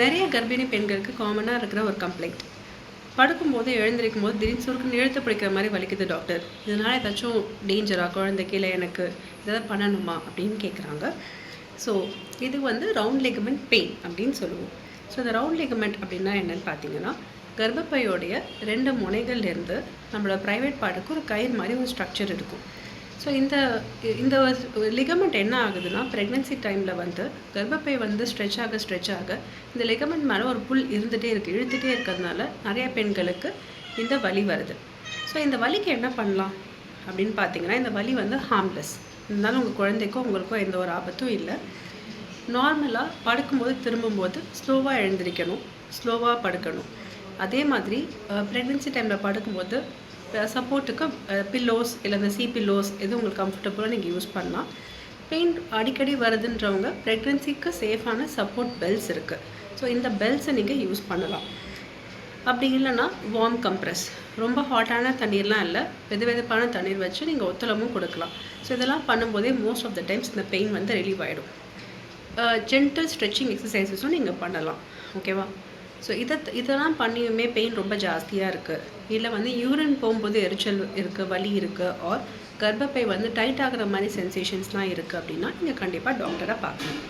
நிறைய கர்ப்பிணி பெண்களுக்கு காமனாக இருக்கிற ஒரு கம்ப்ளைண்ட் படுக்கும்போது எழுந்திருக்கும் போது திடீர்னு சுருக்குன்னு எழுத்து பிடிக்கிற மாதிரி வலிக்குது டாக்டர் இதனால் ஏதாச்சும் டேஞ்சரா குழந்தைக்கு இல்லை எனக்கு ஏதாவது பண்ணணுமா அப்படின்னு கேட்குறாங்க ஸோ இது வந்து ரவுண்ட் லெகமெண்ட் பெயின் அப்படின்னு சொல்லுவோம். ஸோ இந்த ரவுண்ட் லெகமெண்ட் அப்படின்னா என்னன்னு பார்த்தீங்கன்னா கர்ப்பப்பையோடைய ரெண்டு முனைகள்லேருந்து நம்மளோட ப்ரைவேட் பாட்டுக்கு ஒரு கயிறு மாதிரி ஒரு ஸ்ட்ரக்சர் இருக்கும். ஸோ இந்த இந்த லிகமெண்ட் என்ன ஆகுதுன்னா ப்ரெக்னென்சி டைமில் வந்து கர்ப்பப்பை வந்து ஸ்ட்ரெச் ஆக ஸ்ட்ரெச் ஆக இந்த லிகமெண்ட் மேலே ஒரு புல் இருந்துகிட்டே இருக்குது இழுத்துகிட்டே இருக்கிறதுனால நிறைய பெண்களுக்கு இந்த வலி வருது. ஸோ இந்த வலிக்கு என்ன பண்ணலாம்? அப்படின்னு பார்த்தீங்கன்னா இந்த வலி வந்து ஹார்ம்லெஸ் இருந்தாலும் உங்கள் குழந்தைக்கோ உங்களுக்கோ எந்த ஒரு ஆபத்தும் இல்லை. நார்மலாக படுக்கும்போது திரும்பும்போது ஸ்லோவாக எழுந்திரிக்கணும். ஸ்லோவாக படுக்கணும். அதே மாதிரி ப்ரெக்னென்சி டைமில் படுக்கும்போது சப்போர்ட்டுக்கு பில்லோஸ் இல்லை இந்த சி பில்லோஸ் எது உங்களுக்கு கம்ஃபர்டபுளாக நீங்கள் யூஸ் பண்ணலாம். பெயின் அடிக்கடி வருதுன்றவங்க ப்ரெக்னென்சிக்கு சேஃபான சப்போர்ட் பெல்ஸ் இருக்குது ஸோ இந்த பெல்ஸை நீங்கள் யூஸ் பண்ணலாம். அப்படி இல்லைன்னா வார்ம் கம்ப்ரெஸ் ரொம்ப ஹாட்டான தண்ணீர்லாம் இல்லை வெது வெதுப்பான தண்ணீர் வச்சு நீங்கள் ஒத்தளமும் கொடுக்கலாம். ஸோ இதெல்லாம் பண்ணும்போதே மோஸ்ட் ஆஃப் த டைம்ஸ் இந்த பெயின் வந்து ரிலீவ் ஆகிடும் ஜென்டல் ஸ்ட்ரெச்சிங் எக்ஸசைசஸும் நீங்கள் பண்ணலாம். ஓகேவா ஸோ இதை இதெல்லாம் பண்ணியுமே பெயின் ரொம்ப ஜாஸ்தியாக இருக்குது இல்லை வந்து யூரின் போகும்போது எரிச்சல் இருக்குது வலி இருக்குது ஆர் கர்ப்பப்பை வந்து டைட் ஆகிற மாதிரி சென்சேஷன்ஸ்லாம் இருக்குது அப்படின்னா நீங்கள் கண்டிப்பாக டாக்டரை பார்க்கணும்.